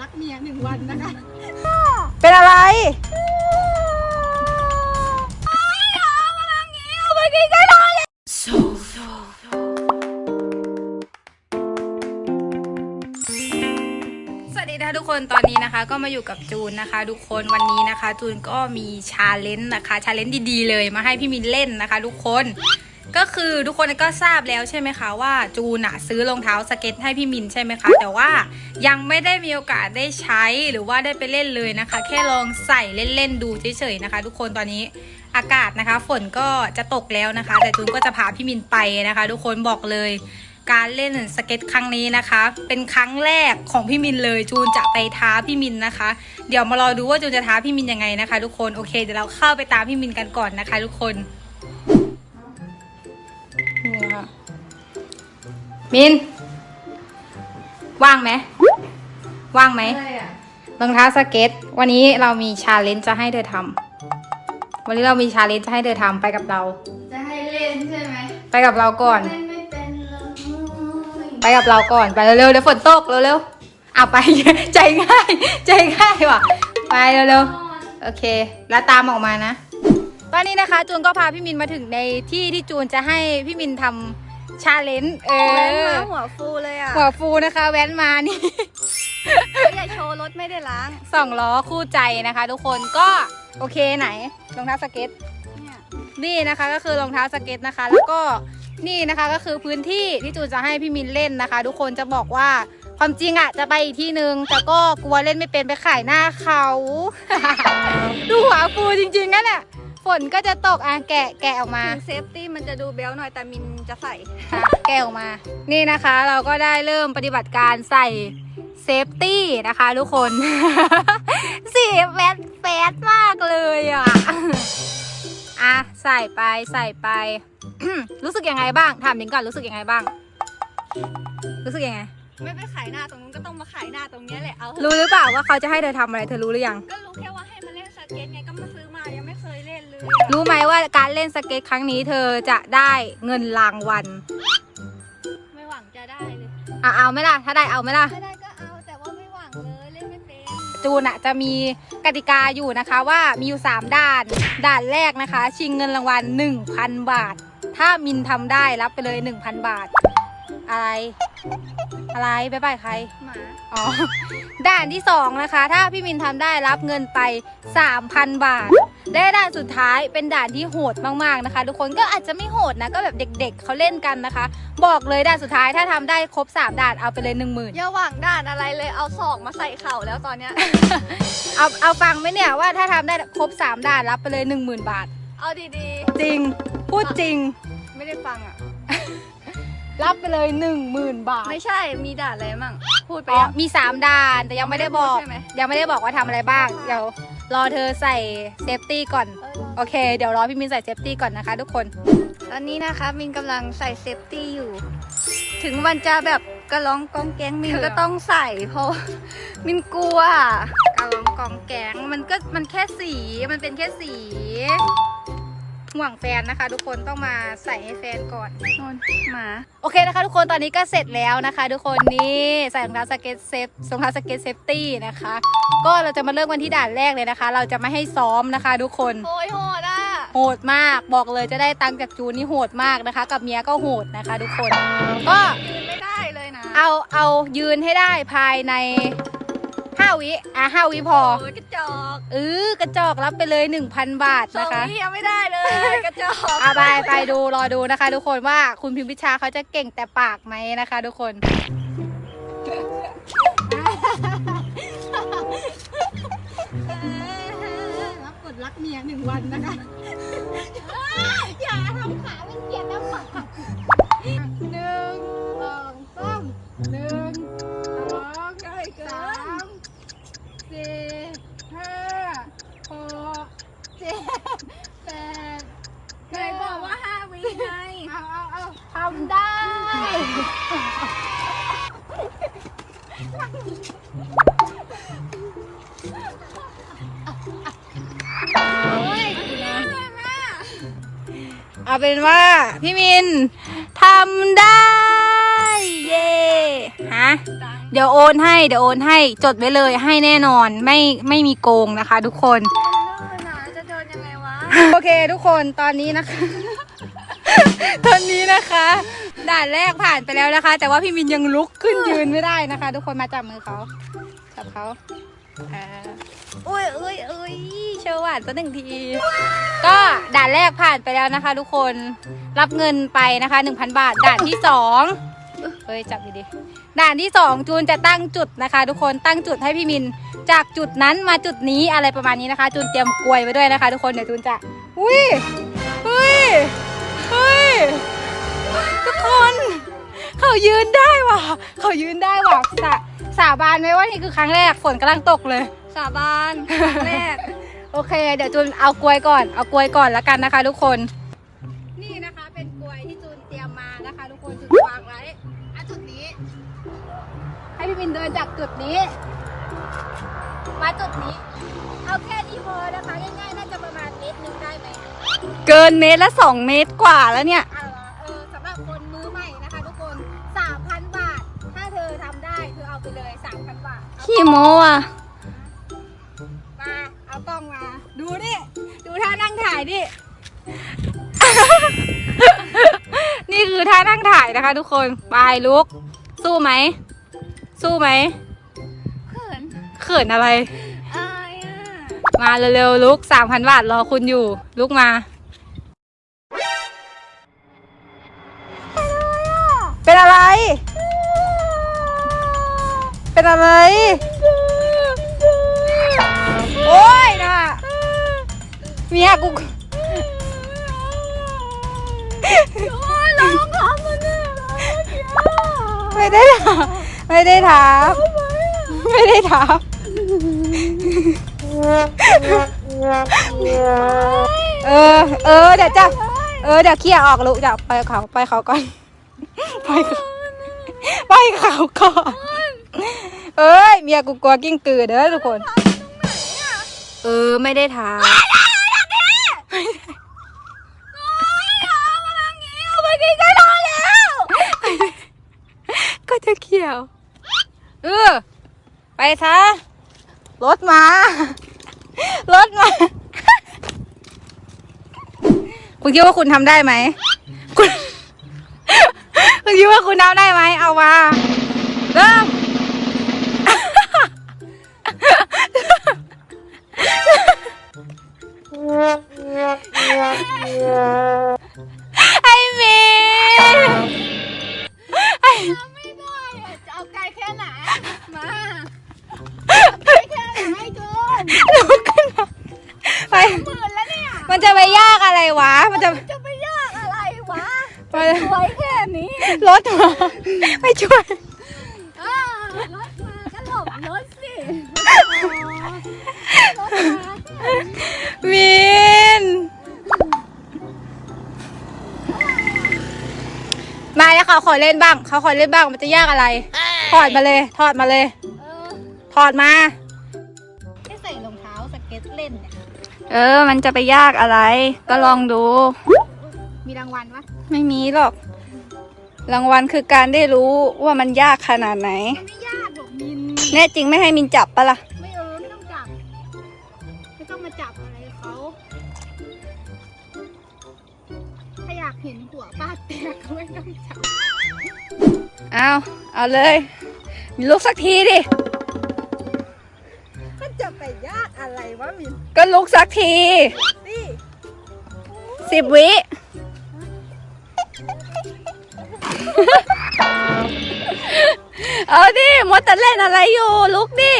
รักเมียหนึ่งวันนะคะ เป็นอะไรสวัสดีนะคะทุกคนตอนนี้นะคะก็มาอยู่กับจูนนะคะ ทุกคนวันนี้นะคะ จูนก็มีชาเลนจ์นะคะชาเลนจ์ดีๆเลยมาให้พี่มินเล่นนะคะ ทุกคน ก็คือทุกคนก็ทราบแล้วใช่ไหมคะว่าจูนอะซื้อรองเท้าสเก็ตให้พี่มินใช่ไหมคะ แต่ว่ายังไม่ได้มีโอกาสได้ใช้หรือว่าได้ไปเล่นเลยนะคะ แค่ลองใส่เล่นๆดูเฉยๆนะคะ ทุกคนตอนนี้อากาศนะคะ ฝนก็จะตกแล้วนะคะ แต่จูนก็จะพาพี่มินไปนะคะ ทุกคนบอกเลยการเล่นสเก็ตครั้งนี้นะคะ เป็นครั้งแรกของพี่มินเลยจูนจะไปท้าพี่มินนะคะ เดี๋ยวมารอดูว่าจูนจะท้าพี่มินยังไงนะคะ ทุกคนโอเคเดี๋ยวเราเข้าไปตามพี่มินกันก่อนนะคะ ทุกคน มิน ว่างไหม ว่างไหมรองเท้าสเก็ต วันนี้เรามีชาเลนจ์จะให้เธอทำวันนี้เรามีชาเลนจ์จะให้เธอทำไปกับเรา จะให้เล่นใช่ไหมไปกับเราก่อน เล่นไม่เป็นเลยไปกับเราก่อน ไปเร็วๆเดี๋ยวฝนตกเร็วๆเอาไป ใจง่าย ใจง่ายว่ะ ไปเร็วๆ โอเค แล้วตามออกมานะ ตอนนี้นะคะจูนก็พาพี่มินมาถึงในที่ที่จูนจะให้พี่มินทำ ชาเลนจ์เอเล่นอ มาหัวฟูเลยอะหัวฟูนะคะแว้นมานี่อย่าโชว์รถไม่ได้ล้างสองล้อคู่ใจนะคะ ทุกคนก็โอเคไหนรองเท้าสเก็ต เนี่ยนี่นะคะก็คือรองเท้าสเก็ตนะคะ แล้วก็นี่นะคะก็คือพื้นที่ที่จูนจะให้พี่มินเล่นนะคะ ทุกคนจะบอกว่าความจริงอะจะไปอีกที่หนึ่งแต่ก็กลัวเล่นไม่เป็นไปขายหน้าเขา ดูหัวฟูจริงๆนั่นแหละ ฝนก็จะตกอะแกะแกะออกมา ถึงเซฟตี้มันจะดูเบลหน่อยแต่มินจะใส่อะแกะออกมา นี่นะคะเราก็ได้เริ่มปฏิบัติการใส่เซฟตี้นะคะทุกคน สีแฟดแฟดมากเลยอะ อะใส่ไปใส่ไป รู้สึกยังไงบ้าง ถามนิงก่อนรู้สึกยังไงบ้าง รู้สึกยังไง ไม่ไปขายหน้าตรงนู้นก็ต้องมาขายหน้าตรงเนี้ยแหละเอาเถอะรู้หรือเปล่าว่าเขาจะให้เธอทำอะไร เธอรู้หรือยัง ก็รู้แค่ว่าให้มาเล่นสเก็ตไงก็มาซื้อมายังไม่เคยเล่นเลย รู้ไหมว่าการเล่นสเก็ตครั้งนี้เธอจะได้เงินรางวัลไม่หวังจะได้เลย อะเอาไหมล่ะ ถ้าได้เอาไหมล่ะ ถ้าได้ก็เอาแต่ว่าไม่หวังเลยเล่นไม่เป็นจูนอะจะมีกติกาอยู่นะคะว่ามีอยู่ 3ด่านด่านแรกนะคะ ชิงเงินรางวัล1,000 บาท ถ้ามินทำได้รับไปเลย 1,000 บาท อะไร อะไรบ๊ายบายใคร หมาอ๋อ ด่านที่ 2 นะคะ ถ้าพี่มินทำได้รับเงินไป 3,000 บาท และด่านสุดท้ายเป็นด่านที่โหดมากๆนะคะ ทุกคนก็อาจจะไม่โหดนะ ก็แบบเด็ก ๆเขาเล่นกันนะคะ บอกเลยด่านสุดท้ายถ้าทำได้ครบ3ด่านเอาไปเลย10,000อย่าหวังด่านอะไรเลยเอาศอกมาใส่เข่าแล้วตอนเนี้ย เอาเอาฟังไหมเนี่ยว่าถ้าทำได้ครบ3ด่านรับไปเลย 10,000 บาท เอาดีจริง พูดจริง ๆ ไม่ได้ฟังอะ รับไปเลย 10,000 บาทไม่ใช่มีด่านอะไรมั่งพูดไปอ๋อยัง มี 3ด่านแต่ยังไม่ได้บอกใช่ไหมยังไม่ได้บอกว่าทำอะไรบ้าง เดี๋ยว รอเธอใส่เซฟตี้ก่อนเออโอเค เดี๋ยวรอพี่มินใส่เซฟตี้ก่อนนะคะทุกคน ตอนนี้นะคะมินกำลังใส่เซฟตี้อยู่ ถึงมันจะแบบกระล้องกองแก๊งมินเออก็ต้องใส่เพราะมินกลัวกระลองกองแกงมันก็มันแค่สีมันเป็นแค่สี ห่วงแฟนนะคะ ทุกคนต้องมาใส่ให้แฟนก่อนนนหมาโอเคนะคะ ทุกคนตอนนี้ก็เสร็จแล้วนะคะ ทุกคนนี่ใส่รองเท้าสเก็ตเซฟรองเท้าสเก็ตเซฟตี้นะคะ ก็เราจะมาเริ่มกันที่ด่านแรกเลยนะคะ เราจะไม่ให้ซ้อมนะคะ ทุกคนโอ้ยโหดอะโหดมากบอกเลยจะได้ตังค์จากจูนนี่โหดมากนะคะ กับเมียก็โหดนะคะ ทุกคนก็ยืนไม่ได้เลยนะเอาเอายืนให้ได้ภายใน ห้าวิอะห้าวิพอโอ้ยกระจอกเออกระจอกรับไปเลย 1,000 บาทสอนะงคะวิยังไม่ได้เลย กระจอกเอาไปไปดูรอดูนะคะ ทุกคนว่าคุณพิมพิชาเขาจะเก่งแต่ปากไหมนะคะ ทุกคน รับกดรักเมียหนึ่งวันนะคะ เอาเป็นว่า พี่มินทำได้ เย่ฮะดังเดี๋ยวโอนให้ เดี๋ยวโอนให้จดไว้เลยให้แน่นอนไม่ไม่มีโกงนะคะ ทุกคนหนาจะเดินยังไงวะ โอเค ทุกคนตอนนี้นะคะ ตอนนี้นะคะ ด่านแรกผ่านไปแล้วนะคะ แต่ว่าพี่มินยังลุกขึ้นยืนไม่ได้นะคะ ทุกคนมาจับมือเขาจับเขาอ่าอุ้ยอุ้ยอุ้ยเชอร์หวานสักหนึ่งที ก็ด่านแรกผ่านไปแล้วนะคะ ทุกคนรับเงินไปนะคะ 1,000 บาท ด่านที่สองเฮ้ยจับดีๆด่านที่สองจูนจะตั้งจุดนะคะ ทุกคนตั้งจุดให้พี่มิน จากจุดนั้นมาจุดนี้อะไรประมาณนี้นะคะ จูนเตรียมกลวยไว้ด้วยนะคะ ทุกคนเดี๋ยวจูนจะอุ้ยเฮ้ยเฮ้ย ทุกคน เขายืนได้ว่ะ เขายืนได้ว่ะสาสาบานไหมว่านี่คือครั้งแรกฝนกำลังตกเลย สาบานครั้งแรก โอเค เดี๋ยวจูนเอากลวยก่อน เอากลวยก่อนแล้วกันนะคะ ทุกคน นี่นะคะเป็นกลวยที่จูนเตรียมมานะคะ ทุกคนจูนวางไว้อะจุดนี้ ให้พี่บินเดินจากจุดนี้ มาจุดนี้ เกินเมตรละสองเมตรกว่าแล้วเนี่ย เอาละเออสำหรับคนมือใหม่นะคะ ทุกคน 3,000 บาท ถ้าเธอทำได้เธอเอาไปเลย 3,000 บาทเอาขี้โมอะ มา เอากล้องมา ดูดิดูท่านั่งถ่ายดิ นี่คือท่านั่งถ่ายนะคะทุกคนบายลุก สู้ไหม สู้ไหม เขินเขินอะไร อายอะ มาเร็วๆลุก 3,000 บาทรอคุณอยู่ ลุกมา เป็นอะไร โอ้ยนะเมียกูโอ้ยร้องร้องมันเนี่ยไม่ได้ถามไม่ได้ถามไม่ได้ถามเออ เออ เดี๋ยวจะ เออ เดี๋ยวเคลียร์ออกลูกเดี๋ยวไปเขาไปเขาก่อน ไปเขาไปเขาก่อน เอ้ยเมียกูกลัวกิ้งกือเด้อทุกคน เออไม่ได้ถามก็จะเขียว เออ ไปซะรถมา รถมา คุณคิดว่าคุณทำได้ไหม คุณ คุณคิดว่าคุณทำได้ไหม เอามาเริ่ม ไอ้เมย์ไอ้ไม่ได้อะจะเอาไกลแค่ไหน มาไกลแค่ไหนจูนลุกขึ้นมาไป หมื่นแล้วเนี่ย มันจะไปยากอะไรวะ มันจะ จะไปยากอะไรวะมันสวยแค่นี้รถมาไม่ช่วยอ่ารถมาก็หลบรถสิรถมา แค่นี้มิน มาแล้วเขาขอเล่นบ้าง เขาขอเล่นบ้างมันจะยากอะไร ถอดมาเลย ถอดมาเลย เออถอดมาไม่ใส่รองเท้าสเก็ตเล่นเนี่ย เออ มันจะไปยากอะไร ก็ลองดู มีรางวัลปะไม่มีหรอก รางวัลคือการได้รู้ว่ามันยากขนาดไหน มันไม่ยากหรอกมิน แน่จริงไม่ให้มินจับปะล่ะ เห็นหัวป้าแตกก็ไม่ต้องจับเอาเอาเลยลุกสักทีดิ มันจะไปยากอะไรวะมินก็ลุกสักทีนี่สิบวิเอาดิมดแต่เล่นอะไรอยู่ลุกดิ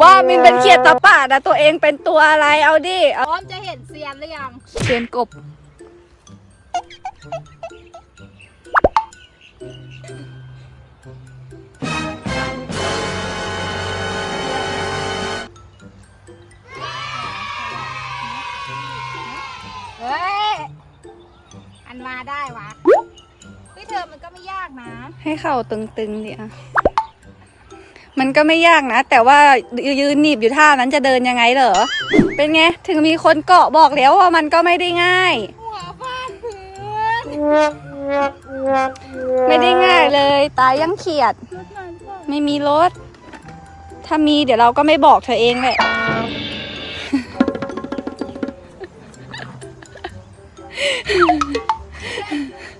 ว่ามินเป็นเขียดตะป่าดนะตัวเองเป็นตัวอะไรเอาดิพเอาร้อมจะเห็นเซียนหรือยังเสียนกบ เฮ้ย อันมาได้วะเฮ้ยเธอมันก็ไม่ยากนะ ให้เข่าตึงๆดิอะ มันก็ไม่ยากนะ แต่ว่ายืนหนีบอยู่ท่านั้นจะเดินยังไงเหรอไปเป็นไง ถึงมีคนเกาะบอกแล้วว่ามันก็ไม่ได้ง่าย หัวฟาดพื้นไม่ได้ง่ายเลย ตายยังเขียดรถมันก็ไม่มีรถ ถ้ามีเดี๋ยวเราก็ไม่บอกเธอเองแหละ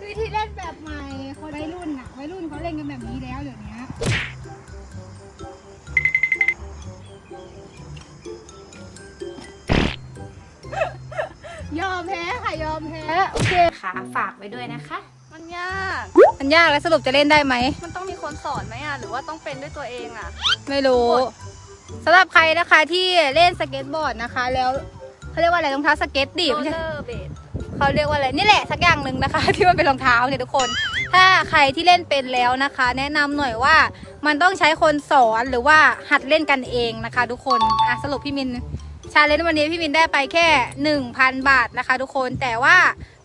วิธีเล่นแบบใหม่คนวัยรุ่นอะวัยรุ่นเขาเล่นกันแบบนี้แล้วเดี๋ยวนี้ ยอมแพ้โอเค ค่ะฝากไว้ด้วยนะคะ มันยาก มันยากแล้วสรุปจะเล่นได้ไหม มันต้องมีคนสอนไหมอะ หรือว่าต้องเป็นด้วยตัวเองอะ ไม่รู้สำหรับใครนะคะที่เล่นสเก็ตบอร์ดนะคะ แล้วเขาเรียกว่าอะไรรองเท้าสเก็ตดิโรไม่ลใช่เลอร์เบดเขาเรียกว่าอะไรนี่แหละสักอย่างหนึ่งนะคะ ที่มันเป็นรองเท้าเนี่ยทุกคน ถ้าใครที่เล่นเป็นแล้วนะคะ แนะนำหน่อยว่ามันต้องใช้คนสอนหรือว่าหัดเล่นกันเองนะคะ ทุกคนอะสรุปพี่มิน ชาเลนจ์วันนี้พี่มินได้ไปแค่ 1,000 บาทนะคะทุกคนแต่ว่า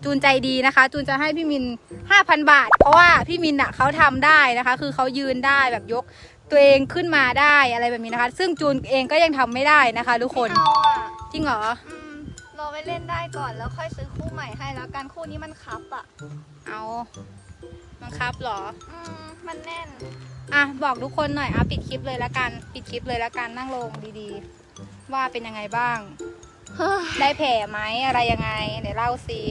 จูนใจดีนะคะ จูนจะให้พี่มิน 5,000 บาท เพราะว่าพี่มินอะเขาทำได้นะคะ คือเขายืนได้แบบยกตัวเองขึ้นมาได้อะไรแบบนี้นะคะ ซึ่งจูนเองก็ยังทำไม่ได้นะคะ ทุกคนเอาอะจริงเหรออืมรอไปเล่นได้ก่อนแล้วค่อยซื้อคู่ใหม่ให้แล้วกันคู่นี้มันคับอะเอาบังคับเหรอ อืมมันแน่น อะบอกทุกคนหน่อยอะปิดคลิปเลยละกัน ปิดคลิปเลยละกันนั่งลงดีๆ ว่าเป็นยังไงบ้าง ได้แผลไหมอะไรยังไงเดี๋ยวเล่าสิ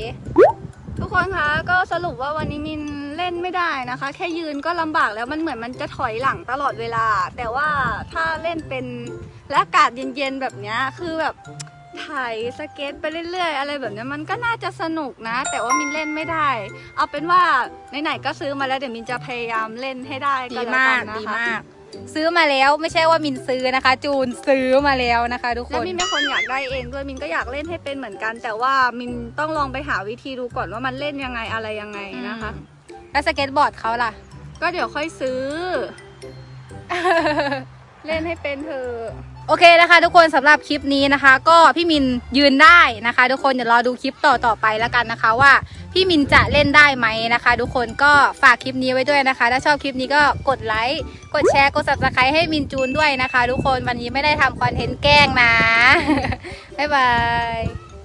ทุกคนคะก็สรุปว่าวันนี้มินเล่นไม่ได้นะคะ แค่ยืนก็ลำบากแล้วมันเหมือนมันจะถอยหลังตลอดเวลา แต่ว่าถ้าเล่นเป็นและอากาศเย็นๆแบบเนี้ยคือแบบถ่ายสเก็ตไปเรื่อยๆ อะไรแบบเนี้ยมันก็น่าจะสนุกนะ แต่ว่ามินเล่นไม่ได้ เอาเป็นว่าไหนๆก็ซื้อมาแล้วเดี๋ยวมินจะพยายามเล่นให้ได้ดีก็แล้วมากักนนะคะดีมาก ซื้อมาแล้วไม่ใช่ว่ามินซื้อนะคะ จูนซื้อมาแล้วนะคะ ทุกคแล้วนมินเป็นคนอยากได้เองด้วยมินก็อยากเล่นให้เป็นเหมือนกัน แต่ว่ามินต้องลองไปหาวิธีดูก่อนว่ามันเล่นยังไงอะไรยังไงนะคะอืมแล้วสเก็ตบอร์ดเขาล่ะ ก็เดี๋ยวค่อยซื้อ เล่นให้เป็นเธอะ โอเคนะคะทุกคนสำหรับคลิปนี้นะคะ ก็พี่มินยืนได้นะคะ ทุกคนเดี๋ยวรอดูคลิปต่อต่อไปแล้วกันนะคะว่าพี่มินจะเล่นได้ไหมนะคะ ทุกคนก็ฝากคลิปนี้ไว้ด้วยนะคะ ถ้าชอบคลิปนี้ก็กดไลค์กดแชร์กดซับสไครต์ให้มินจูนด้วยนะคะ ทุกคนวันนี้ไม่ได้ทำคอนเทนต์แกล้งนะบ๊ายบาย